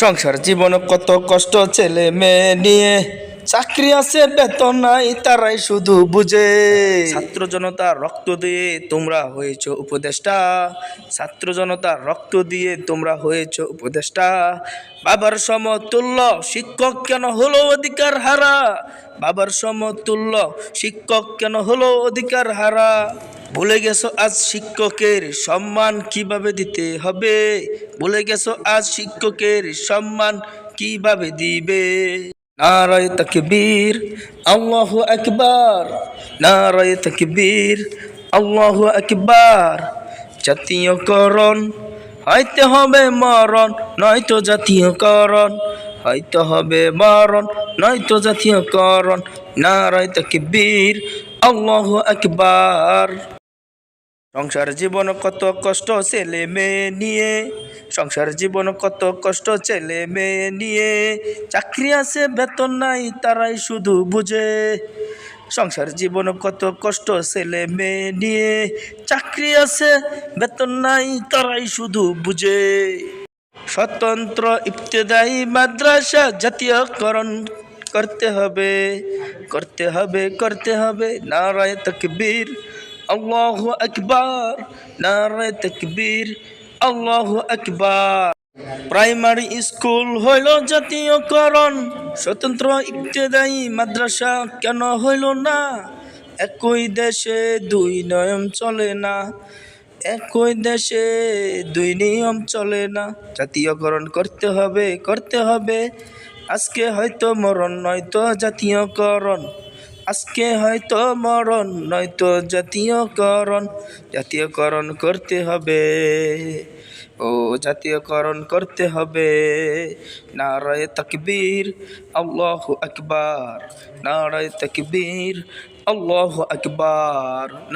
সংসার জীবন কত কষ্ট ছেলে মেয়ে নিয়ে। চাকরি আছে, বেতন নাই, তারাই শুধু বুঝে। ছাত্র জনতার রক্ত দিয়ে তোমরা হয়েছ উপদেষ্টা। ছাত্র জনতার রক্ত দিয়ে তোমরা হয়েছ উপদেষ্টা। বাবার সমতুল্য শিক্ষক কেন হলো অধিকার হারা? বাবার সমতুল্য শিক্ষক কেন হলো অধিকার হারা? ভুলে গেছো আজ শিক্ষকের সম্মান কীভাবে দিতে হবে? ভুলে গেছো আজ শিক্ষকের সম্মান কীভাবে দিবে? নারায় তকবীর, আল্লাহু আকবার। নারায় তকবীর, আল্লাহু আকবার। জাতীয়করণ, হইতে হবে মরণ, নয়তো জাতীয়করণ। হইতে হবে মরণ, নয়তো জাতীয়করণ। নারায় তকবীর, আল্লাহু আকবার। সংসার জীবন কত কষ্ট ছেলে মেয়ে নিয়ে, সংসার জীবন কত কষ্ট ছেলে মেয়ে নিয়ে। চাকরি আছে, বেতন নাই, তারাই শুধু বুঝে। সংসার জীবন কত কষ্ট ছেলে মেয়ে নিয়ে, চাকরি আছে, বেতন নাই, তারাই শুধু বুঝে। স্বতন্ত্র ইবতেদায়ী মাদ্রাসা জাতীয়করণ করতে হবে করতে হবে করতে হবে। নারায় তকবীর আল্লাহ আকবার নারায় তকবীর আল্লাহ আকবার প্রাইমারি স্কুল হইল জাতীয়করণ। স্বতন্ত্র ইবতেদায়ী মাদ্রাসা কেন হইল না? একই দেশে দুই নয়ম চলে না। একই দেশে দুই নিয়ম চলে না। জাতীয়করণ করতে হবে করতে হবে। আজকে হয়তো মরণ নয়তো জাতীয়করণ। আজকে হয়তো মরণ, নয়তো জাতীয়করণ। জাতীয়করণ করতে হবে। ও, জাতীয়করণ করতে হবে। নারায় তকবীর, আল্লাহ আকবার। নারায় তকবীর, আল্লাহ আকবার।